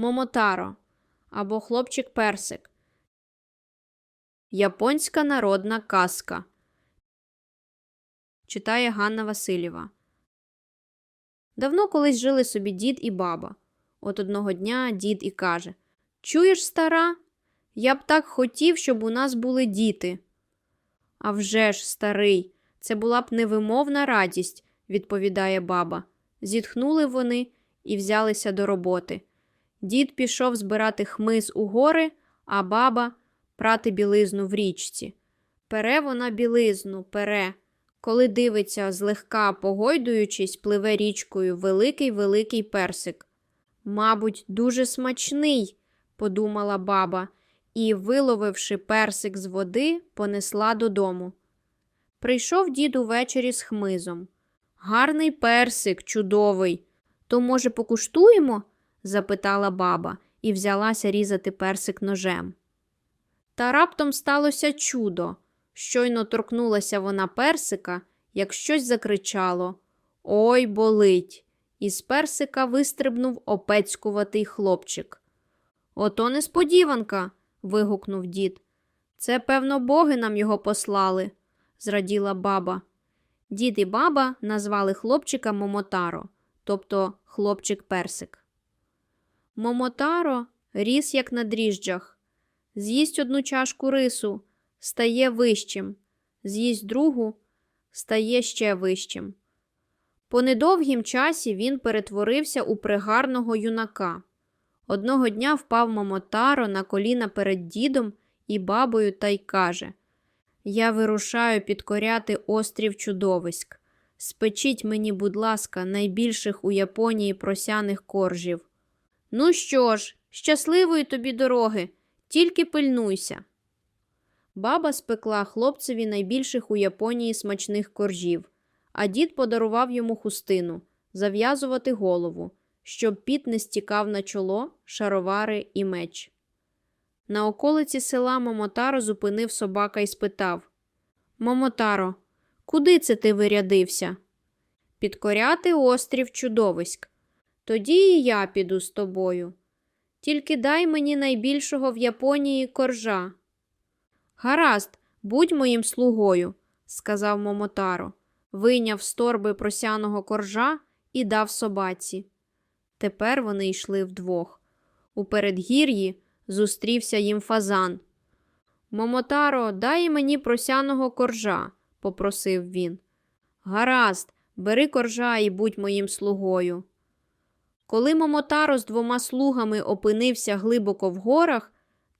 Момотаро або хлопчик Персик. Японська народна казка. Читає Ганна Васильєва. Давно колись жили собі дід і баба. От одного дня дід і каже Чуєш, стара? Я б так хотів, щоб у нас були діти. «А вже ж, старий, це була б невимовна радість, відповідає баба. Зітхнули вони і взялися до роботи. Дід пішов збирати хмиз у гори, а баба прати білизну в річці. Пере вона білизну, пере. Коли дивиться, злегка погойдуючись, пливе річкою великий великий персик. Мабуть, дуже смачний, подумала баба, і, виловивши персик з води, понесла додому. Прийшов дід увечері з хмизом. Гарний персик, чудовий. То, може, покуштуємо? Запитала баба і взялася різати персик ножем. Та раптом сталося чудо. Щойно торкнулася вона персика, як щось закричало Ой, болить! Із персика вистрибнув опецькуватий хлопчик. Ото несподіванка. вигукнув дід. Це, певно, боги нам його послали, зраділа баба. Дід і баба назвали хлопчика Момотаро, тобто хлопчик персик. Момотаро ріс, як на дріжджах. З'їсть одну чашку рису, стає вищим, з'їсть другу, стає ще вищим. По недовгім часі він перетворився у пригарного юнака. Одного дня впав Момотаро на коліна перед дідом і бабою та й каже Я вирушаю підкоряти острів чудовиськ. Спечіть мені, будь ласка, найбільших у Японії просяних коржів. Ну що ж, щасливої тобі дороги, тільки пильнуйся. Баба спекла хлопцеві найбільших у Японії смачних коржів, а дід подарував йому хустину зав'язувати голову, щоб піт не стікав на чоло, шаровари і меч. На околиці села Момотаро зупинив собака і спитав Момотаро, куди це ти вирядився? Підкоряти острів чудовиськ. Тоді і я піду з тобою. Тільки дай мені найбільшого в Японії коржа. Гаразд, будь моїм слугою, сказав Момотаро, вийняв з торби просяного коржа і дав собаці. Тепер вони йшли вдвох. У передгір'ї зустрівся їм фазан. Момотаро, дай мені просяного коржа, попросив він. Гаразд, бери коржа і будь моїм слугою. Коли Момотаро з двома слугами опинився глибоко в горах,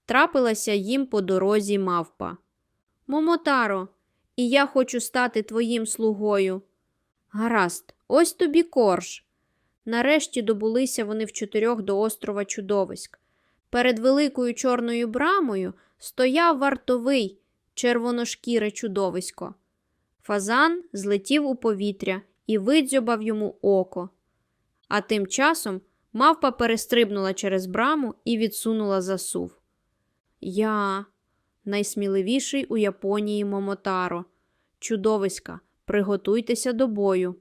трапилася їм по дорозі мавпа. Момотаро, і я хочу стати твоїм слугою. Гаразд, ось тобі корж. Нарешті добулися вони в чотирьох до острова Чудовиськ. Перед великою чорною брамою стояв вартовий червоношкіре чудовисько. Фазан злетів у повітря і видзьобав йому око. А тим часом мавпа перестрибнула через браму і відсунула засув. Я найсміливіший у Японії Момотаро. Чудовиська, приготуйтеся до бою.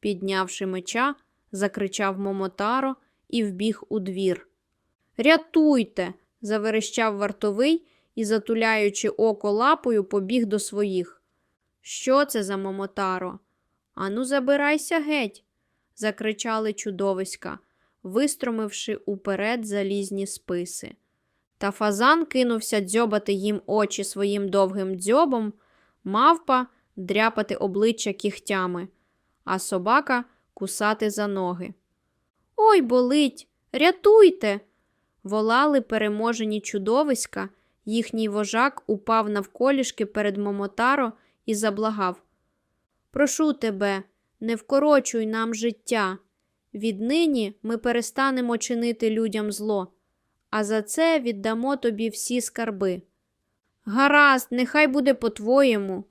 Піднявши меча, закричав Момотаро і вбіг у двір. Рятуйте. заверещав вартовий і, затуляючи око лапою, побіг до своїх. Що це за Момотаро? Ану, забирайся геть, закричали чудовиська, вистромивши уперед залізні списи. Та фазан кинувся дзьобати їм очі своїм довгим дзьобом, мавпа дряпати обличчя кігтями, а собака кусати за ноги. Ой, болить, рятуйте! волали переможені чудовиська, їхній вожак упав навколішки перед Момотаро і заблагав. Прошу тебе, не вкорочуй нам життя. Віднині ми перестанемо чинити людям зло, а за це віддамо тобі всі скарби. Гаразд, нехай буде по-твоєму,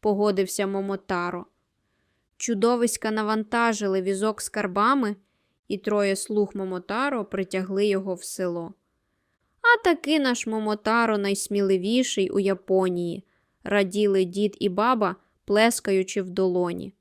погодився Момотаро. Чудовиська навантажили візок з карбами, і троє слуг Момотаро притягли його в село. А таки наш Момотаро найсміливіший у Японії, раділи дід і баба, плескаючи в долоні.